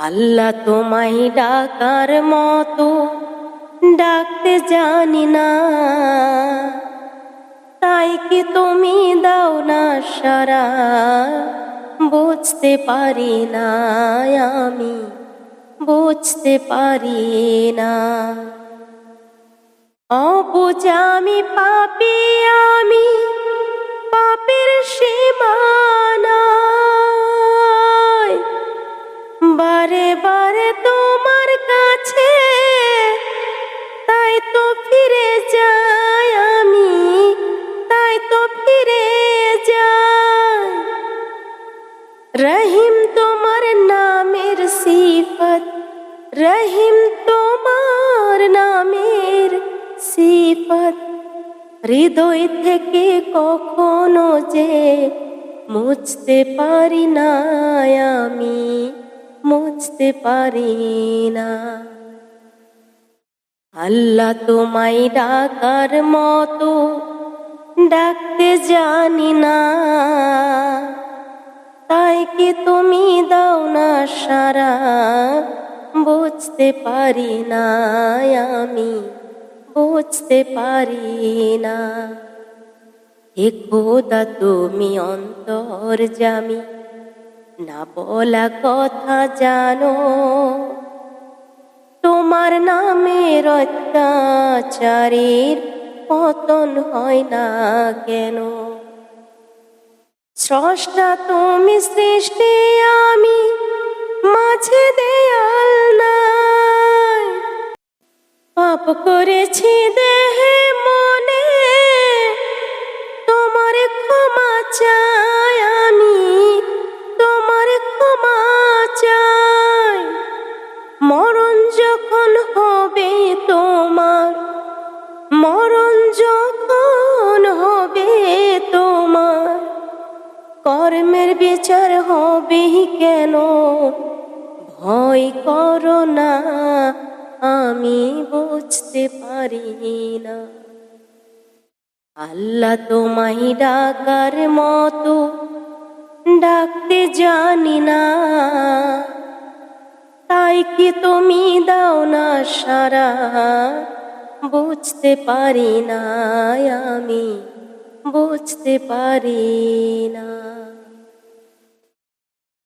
আল্লাহ তোমায় ডাকার মতো ডাকতে জানি না। তাই কি তুমি দাও না সারা? বুঝতে পারি না আমি, বুঝতে পারি না। অবুঝ আমি, পাপি আমি, পাপের সীমানায় বারে বারে তোমার কাছে, তাই তো ফিরে যাই আমি, তাই তো ফিরে যাই। রহিম তোমার নামের সিফত, রহিম তোমার নামের সিফত। হৃদয় থেকে কখনো যে মুছতে পারি না আমি। মুছতে পারি না। আল্লাহ তোমায় ডাকার মতো ডাকতে জানি না। তাই কি তুমি দাও না সারা? বুঝতে পারি না আমি, বুঝতে পারি না। হে খোদা তুমি অন্তর জামি না বলা কথা জানো। তোমার নামের অত্যাচারের পতন হয় না কেন? স্রষ্টা তুমি সৃষ্টি, আমি মাঝে দেয়াল নাই। পাপ করেছি দেহে কর্মের বিচার হবে কেন? ভয় করো না, আমি বুঝতে পারি না। আল্লাহ তোমায় ডাকার মতো ডাকতে জানি না। তাই কি তুমি দাও না সারা? বুঝতে পারি না, আমি বুঝতে পারি না।